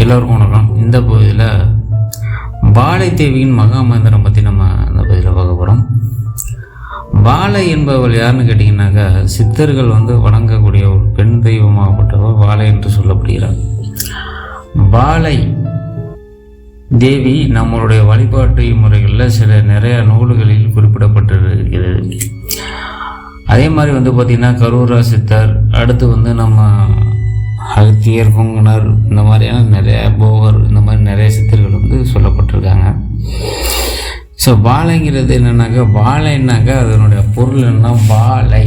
எல்லோருக்கும் வணக்கம் இந்த பகுதியில் பாலை பாலைதேவியின் மகாமந்திரம் பற்றி நம்ம அந்த பகுதியில் பார்க்க போகிறோம் பாலை என்பவள் யாருன்னு கேட்டிங்கனாக்கா சித்தர்கள் வந்து வணங்கக்கூடிய ஒரு பெண் தெய்வமாகப்பட்டவள் பாலை என்று சொல்லப்படுகிறார். பாலை தேவி நம்மளுடைய வழிபாட்டு முறைகளில் சில நிறைய நூல்களில் குறிப்பிடப்பட்டிருக்கிறது. அதே மாதிரி வந்து பார்த்திங்கன்னா கரூரா சித்தர் அடுத்து வந்து நம்ம அகத்தியர் கொங்கணர் இந்த மாதிரியான நிறைய போகர் இந்த மாதிரி நிறைய சித்தர்கள் வந்து சொல்லப்பட்டிருக்காங்க. ஸோ வாழைங்கிறது என்னென்னாக்கா வாழைன்னாக்கா அதனுடைய பொருள் என்ன வாழை.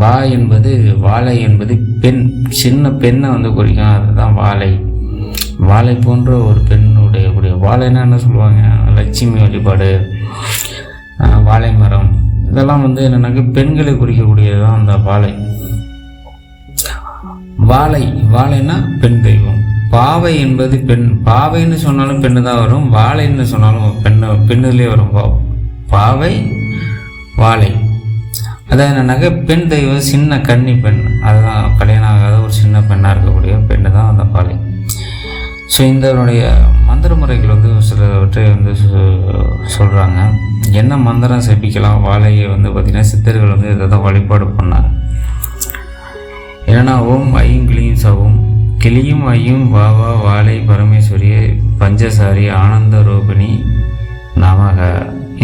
வா என்பது வாழை என்பது பெண். சின்ன பெண்ணை வந்து குறிக்கும் அதுதான் வாழை. வாழை போன்ற ஒரு பெண்ணுடைய கூடிய வாழைன்னா என்ன சொல்லுவாங்க? லட்சுமி வழிபாடு வாழை மரம். இதெல்லாம் வந்து என்னென்னாக்கா பெண்களை குறிக்கக்கூடியது தான் அந்த வாழை. வாழை வாழைன்னா பெண் தெய்வம். பாவை என்பது பெண் பாவைன்னு சொன்னாலும் பெண்ணு தான் வரும் வாழைன்னு சொன்னாலும் பெண்ணு பெண்ணுலேயே வரும். பா- பாவை வாழை அதான் என்னன்னாக்க பெண் தெய்வம் சின்ன கன்னி பெண். அதுதான் கல்யாணம் ஆகாத ஒரு சின்ன பெண்ணாக இருக்கக்கூடிய பெண்ணு தான் அந்த பாலை. ஸோ இதனுடைய மந்திர முறைகள் வந்து சிலவற்றை வந்து சொல்கிறாங்க என்ன மந்திரம் செப்பிக்கலாம் வாழையை வந்து பார்த்திங்கன்னா சித்தர்கள் வந்து இதை தான் வழிபாடு பண்ணாங்க. ஏனாவும் ஐயும் கிளியும் சவும். கிளியும் ஐயும் வாவா வாழை பரமேஸ்வரி பஞ்சசாரி ஆனந்த ரூபிணி நமக.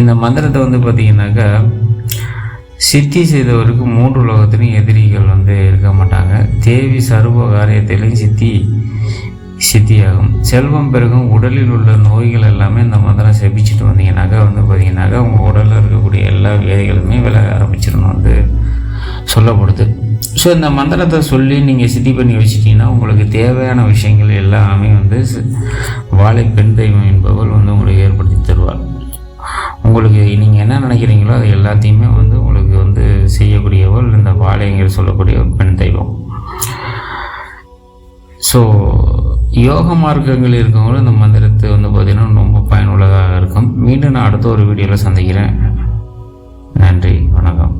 இந்த மந்திரத்தை வந்து பார்த்திங்கனாக்கா சித்தி செய்தவருக்கு மூன்று உலகத்திலும் எதிரிகள் வந்து இருக்க மாட்டாங்க. தேவி சர்வ காரியத்திலையும் சித்தி சித்தியாகும். செல்வம் பெருகும் உடலில் உள்ள நோய்கள் எல்லாமே இந்த மந்திரம் செபிச்சுட்டு வந்தீங்கன்னாக்கா வந்து பார்த்தீங்கன்னாக்கா உங்கள் உடலில் இருக்கக்கூடிய எல்லா வியாதிகளுமே விலக ஆரம்பிச்சிடணும் வந்து சொல்லப்படுது. ஸோ இந்த மந்திரத்தை சொல்லி நீங்கள் சித்தி பண்ணி வச்சிட்டிங்கன்னா உங்களுக்கு தேவையான விஷயங்கள் எல்லாமே வந்து வாழை பெண் தெய்வம் என்பவள் வந்து உங்களுக்கு ஏற்படுத்தி தருவார் உங்களுக்கு நீங்கள் என்ன நினைக்கிறீங்களோ அது எல்லாத்தையுமே வந்து உங்களுக்கு வந்து செய்யக்கூடியவள் இந்த வாழைங்கிற சொல்லக்கூடிய பெண் தெய்வம். ஸோ யோக மார்க்கங்கள் இருக்கவங்களும் இந்த மந்திரத்தை வந்து பார்த்திங்கன்னா ரொம்ப பயனுள்ளதாக இருக்கும். மீண்டும் நான் அடுத்த ஒரு வீடியோவில் சந்திக்கிறேன். நன்றி வணக்கம்.